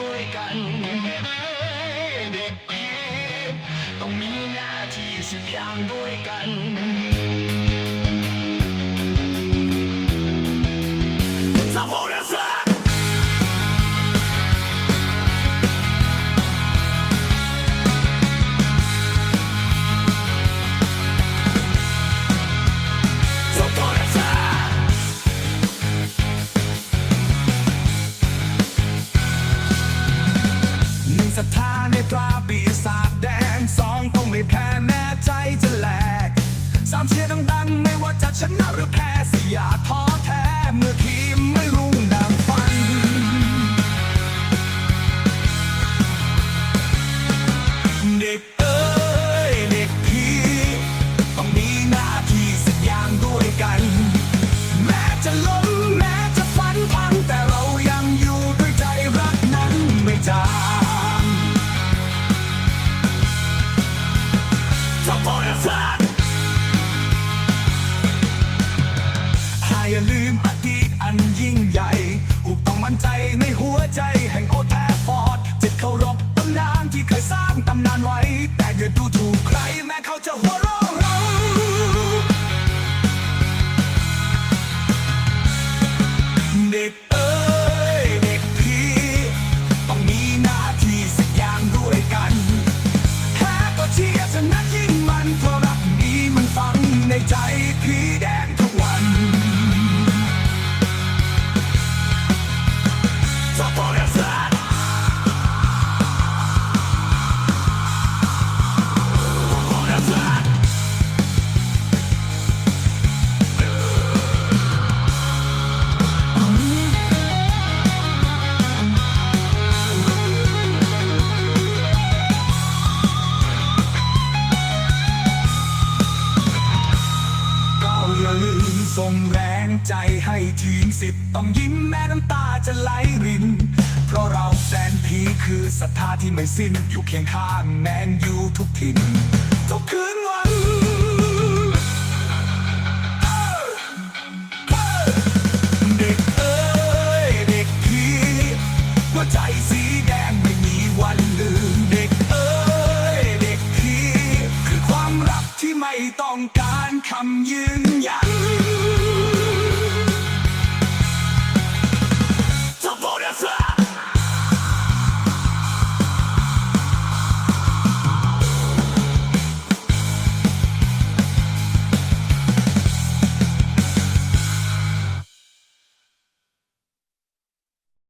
ด้วยกันเด็กพี่ต้องมีหน้าที่สักอย่างด้วยกัน รัทธาในตราปีศาจแดงสองต้องไม่แพ้แน่ใจจะแหลกสามเชียร์ดังๆไม่ว่าจะชนะหรือแพ้สิอย่าท้อแท้เมื่อ อย่าลืมอดีตอันยิ่งใหญ่อุกต้องมั่นใจในหัวใจแห่งโอแท ส่งแรงใจให้ทีมสิบต้องยิ้มแม้น้ำตาจะไหล คือศรัทธาที่ไม่สิ้นอยู่เคียงข้างแมนยู่ทุกทินทุกคืนวันเด็กเอ้ยเด็กพีหัวใจสีแดงไม่มีวันลืมเด็กเอ้ยเด็กพีคือความรักที่ไม่ต้องการคำยืนยัน